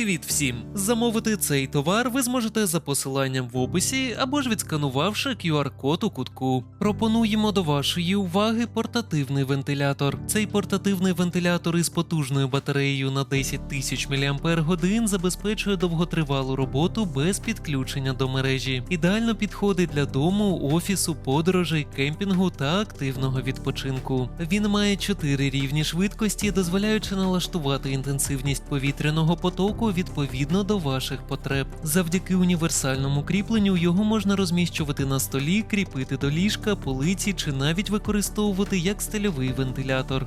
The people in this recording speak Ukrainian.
Привіт всім! Замовити цей товар ви зможете за посиланням в описі або ж відсканувавши QR-код у кутку. Пропонуємо до вашої уваги портативний вентилятор. Цей портативний вентилятор із потужною батареєю на 10 тисяч мАч забезпечує довготривалу роботу без підключення до мережі. Ідеально підходить для дому, офісу, подорожей, кемпінгу та активного відпочинку. Він має 4 рівні швидкості, дозволяючи налаштувати інтенсивність повітряного потоку відповідно до ваших потреб. Завдяки універсальному кріпленню його можна розміщувати на столі, кріпити до ліжка, полиці чи навіть використовувати як стильовий вентилятор.